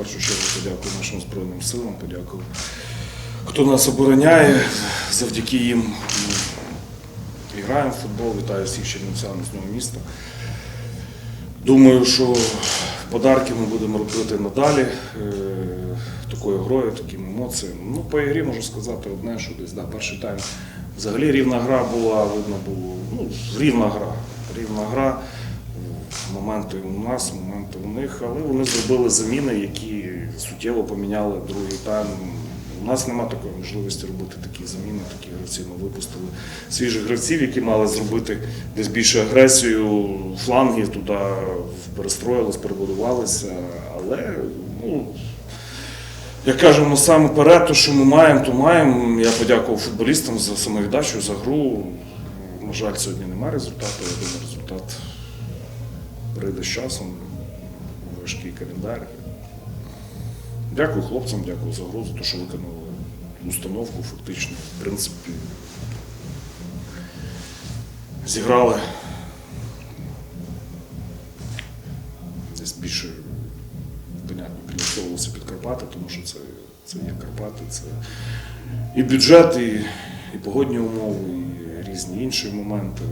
першу чергу подякую нашим Збройним силам, подякую, хто нас обороняє. Завдяки їм ми граємо в футбол. Вітаю всіх чернівцян з нового міста. Думаю, що подарки ми будемо робити надалі. е, Такою грою, такими емоціями. Ну, по ігрі можу сказати одне, що десь да, перший тайм. Взагалі рівна гра була, видно було. Ну, рівна гра. Рівна гра. Моменти у нас, моменти у них, але вони зробили заміни, які суттєво поміняли другий тайм. У нас немає такої можливості робити такі заміни, такі гравці. Ми випустили свіжих гравців, які мали зробити десь більше агресію, фланги туди перестроїлись, перебудувалися. Але ну, як кажемо, саме перед, то, що ми маємо, то маємо. Я подякував футболістам за самовіддачу, за гру. На жаль, сьогодні немає результату. Я думаю, результат прийде з часом. Важкий календар. Дякую хлопцям, дякую за гру, за що виконали установку фактично. В принципі, зіграли десь більше понятно, підготовилися під Карпати, тому що це, це є Карпати, це і бюджет, і, і погодні умови, і різні інші моменти.